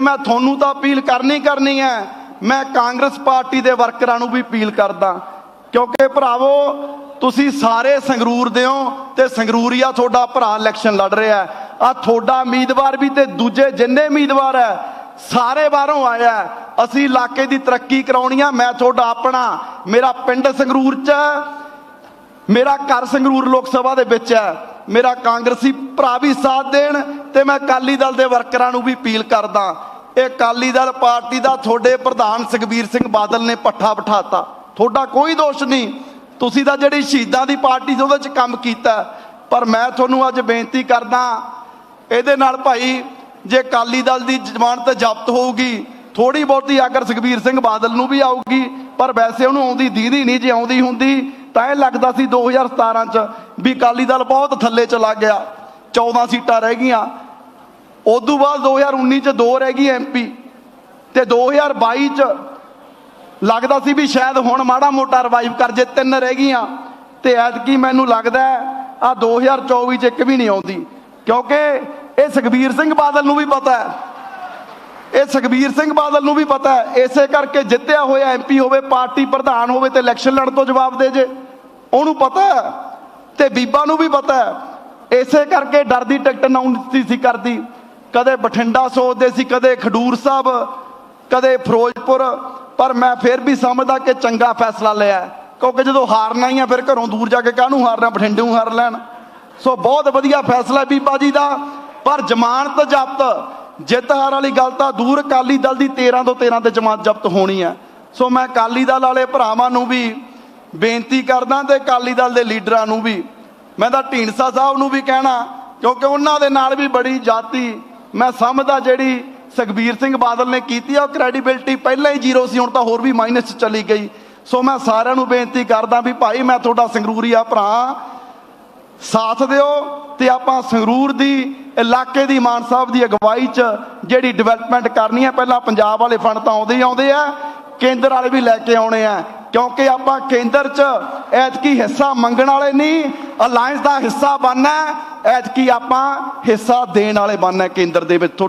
ਮੈਂ ਤੁਹਾਨੂੰ ਤਾਂ ਅਪੀਲ ਕਰਨੀ ਕਰਨੀ ਹੈ। ਮੈਂ ਕਾਂਗਰਸ ਪਾਰਟੀ ਦੇ ਵਰਕਰਾਂ ਨੂੰ ਵੀ ਅਪੀਲ ਕਰਦਾ। ਕਿਉਂਕਿ ਭਰਾਵੋ ਤੁਸੀਂ ਸਾਰੇ ਸੰਗਰੂਰ ਦੇ ਹੋ ਤੇ ਸੰਗਰੂਰੀਆ ਤੁਹਾਡਾ ਭਰਾ ਇਲੈਕਸ਼ਨ ਲੜ ਰਿਹਾ ਆ ਤੁਹਾਡਾ ਉਮੀਦਵਾਰ ਵੀ ਤੇ ਦੂਜੇ ਜਿੰਨੇ ਉਮੀਦਵਾਰ ਹੈ ਸਾਰੇ ਬਾਹਰੋਂ ਆਇਆ ਅਸੀਂ ਇਲਾਕੇ ਦੀ ਤਰੱਕੀ ਕਰਾਉਣੀ ਆ ਮੈਂ ਤੁਹਾਡਾ ਆਪਣਾ ਮੇਰਾ ਪਿੰਡ ਸੰਗਰੂਰ ਚ ਹੈ, ਮੇਰਾ ਘਰ ਸੰਗਰੂਰ ਲੋਕ ਸਭਾ ਦੇ ਵਿੱਚ ਹੈ ਮੇਰਾ ਕਾਂਗਰਸੀ ਭਰਾ ਵੀ ਸਾਥ ਦੇਣ ਤੇ ਮੈਂ ਅਕਾਲੀ ਦਲ ਦੇ ਵਰਕਰਾਂ ਨੂੰ ਵੀ ਅਪੀਲ ਕਰਦਾ, ਇਹ ਅਕਾਲੀ ਦਲ ਪਾਰਟੀ ਦਾ ਤੁਹਾਡੇ ਪ੍ਰਧਾਨ ਸੁਖਬੀਰ ਸਿੰਘ ਬਾਦਲ ਨੇ ਪੱਠਾ ਬਿਠਾਤਾ। ਤੁਹਾਡਾ ਕੋਈ ਦੋਸ਼ ਨਹੀਂ। ਤੁਸੀਂ ਤਾਂ ਜਿਹੜੀ ਸ਼ਹੀਦਾਂ ਦੀ ਪਾਰਟੀ ਸੀ ਉਹਦੇ ਚ ਕੰਮ ਕੀਤਾ। ਪਰ ਮੈਂ ਤੁਹਾਨੂੰ ਅੱਜ ਬੇਨਤੀ ਕਰਦਾ, ਇਹਦੇ ਨਾਲ ਭਾਈ, ਜੇ ਅਕਾਲੀ ਦਲ ਦੀ ਜ਼ਮਾਨਤ ਜ਼ਬਤ ਹੋਊਗੀ ਥੋੜੀ ਬਹੁਤੀ ਅਗਰ ਸੁਖਬੀਰ ਸਿੰਘ ਬਾਦਲ ਨੂੰ ਵੀ ਆਊਗੀ, ਪਰ ਵੈਸੇ ਉਹਨੂੰ ਆਉਂਦੀ ਦੀਦੀ ਨਹੀਂ ਜੇ ਆਉਂਦੀ ਹੁੰਦੀ, ਤਾਂ ਇਹ ਲੱਗਦਾ ਸੀ 2017 ਚ ਵੀ ਅਕਾਲੀ ਦਲ ਬਹੁਤ ਥੱਲੇ ਚਲਾ ਗਿਆ। 14 ਸੀਟਾਂ ਰਹਿ ਗਈਆਂ। ਉਦੋਂ ਬਾਅਦ 2019 ਚ ਦੋ ਰਹਿ ਗਈ ਐਮਪੀ ਤੇ 2022 ਚ ਲੱਗਦਾ ਸੀ ਵੀ ਸ਼ਾਇਦ ਹੁਣ ਮਾੜਾ ਮੋਟਾ ਰਿਵਾਈਵ ਕਰ ਜੇ ਤਿੰਨ ਰਹਿ ਗਈਆਂ। ਤੇ ਐਤਕੀ ਮੈਨੂੰ ਲੱਗਦਾ ਆ 2024 ਚ ਇੱਕ ਵੀ ਨਹੀਂ ਆਉਂਦੀ। ਕਿਉਂਕਿ ਇਹ ਸੁਖਬੀਰ ਸਿੰਘ ਬਾਦਲ ਨੂੰ ਵੀ ਪਤਾ ਹੈ। ਇਹ ਸੁਖਬੀਰ ਸਿੰਘ ਬਾਦਲ ਨੂੰ ਵੀ ਪਤਾ ਹੈ। ਇਸੇ ਕਰਕੇ ਜਿੱਤਿਆ ਹੋਇਆ ਐਮਪੀ ਹੋਵੇ, ਪਾਰਟੀ ਪ੍ਰਧਾਨ ਹੋਵੇ ਤੇ ਇਲੈਕਸ਼ਨ ਲੜਨ ਤੋਂ ਜਵਾਬ ਦੇ ਜੇ। ਉਹਨੂੰ ਪਤਾ ਹੈ। ਤੇ ਬੀਬਾ ਨੂੰ ਵੀ ਪਤਾ ਹੈ। ਇਸੇ ਕਰਕੇ ਡਰ ਦੀ ਟਿਕਟ ਅਨਾਉਂਸ ਸੀ ਕਰਦੀ। ਕਦੇ ਬਠਿੰਡਾ ਸੋਚਦੇ ਸੀ, ਕਦੇ ਖਡੂਰ ਸਾਹਿਬ, ਕਦੇ ਫਿਰੋਜ਼ਪੁਰ, ਪਰ ਮੈਂ ਫਿਰ ਵੀ ਸਮਝਦਾ ਕਿ ਚੰਗਾ ਫੈਸਲਾ ਲਿਆ। ਕਿਉਂਕਿ ਜਦੋਂ ਹਾਰਨਾ ਹੀ ਆ, ਫਿਰ ਘਰੋਂ ਦੂਰ ਜਾ ਕੇ ਕਾਹਨੂੰ ਹਾਰਨਾ, ਬਠਿੰਡੇ ਨੂੰ ਹਾਰ ਲੈਣ। ਸੋ ਬਹੁਤ ਵਧੀਆ ਫੈਸਲਾ ਬੀਬਾ ਜੀ ਦਾ। ਪਰ ਜ਼ਮਾਨਤ ਜ਼ਬਤ ਜਿੱਤ ਹਾਰ ਵਾਲੀ ਗੱਲ ਤਾਂ ਦੂਰ ਅਕਾਲੀ ਦਲ ਦੀ 13 ਤੋਂ 13 ਤੇ ਜ਼ਮਾਨਤ ਜ਼ਬਤ ਹੋਣੀ ਹੈ। ਸੋ ਮੈਂ ਅਕਾਲੀ ਦਲ ਵਾਲੇ ਭਰਾਵਾਂ ਨੂੰ ਵੀ ਬੇਨਤੀ ਕਰਦਾ ਤੇ ਅਕਾਲੀ ਦਲ ਦੇ ਲੀਡਰਾਂ ਨੂੰ ਵੀ ਮੈਂ ਤਾਂ ਢੀਂਡਸਾ ਸਾਹਿਬ ਨੂੰ ਵੀ ਕਹਿਣਾ, ਕਿਉਂਕਿ ਉਹਨਾਂ ਦੇ ਨਾਲ ਵੀ ਬੜੀ ਜਾਤੀ। ਮੈਂ ਸਮਝਦਾ ਜਿਹੜੀ ਸੁਖਬੀਰ ਸਿੰਘ ਬਾਦਲ ਨੇ ਕੀਤੀ ਆ, ਉਹ ਕ੍ਰੈਡੀਬਿਲਟੀ ਪਹਿਲਾਂ ਹੀ ਜ਼ੀਰੋ ਸੀ, ਹੁਣ ਤਾਂ ਹੋਰ ਵੀ ਮਾਈਨਸ ਚ ਚਲੀ ਗਈ। ਸੋ ਮੈਂ ਸਾਰਿਆਂ ਨੂੰ ਬੇਨਤੀ ਕਰਦਾ ਵੀ ਭਾਈ, ਮੈਂ ਤੁਹਾਡਾ ਸੰਗਰੂਰੀ ਆ ਭਰਾ। ਸਾਥ ਦਿਓ ਤੇ ਆਪਾਂ ਸੰਗਰੂਰ ਦੀ, ਇਲਾਕੇ ਦੀ, ਮਾਨ ਸਾਹਿਬ ਦੀ ਅਗਵਾਈ 'ਚ ਜਿਹੜੀ ਡਿਵੈਲਪਮੈਂਟ ਕਰਨੀ ਹੈ, ਪਹਿਲਾਂ ਪੰਜਾਬ ਵਾਲੇ ਫੰਡ ਤਾਂ ਆਉਂਦੇ ਹੀ ਆਉਂਦੇ ਆ, ਕੇਂਦਰ ਵਾਲੇ ਵੀ ਲੈ ਕੇ ਆਉਣੇ ਆ। ਕਿਉਂਕਿ ਆਪਾਂ ਕੇਂਦਰ 'ਚ ਐਤਕੀ ਹਿੱਸਾ ਮੰਗਣ ਵਾਲੇ ਨਹੀਂ ਅਲਾਈਅੰਸ ਦਾ ਹਿੱਸਾ ਬਣਨਾ ਐਤਕੀ ਆਪਾਂ ਹਿੱਸਾ ਦੇਣ ਵਾਲੇ ਬਣਨਾ ਕੇਂਦਰ ਦੇ ਵਿੱਚ। ਤੁਹਾਡਾ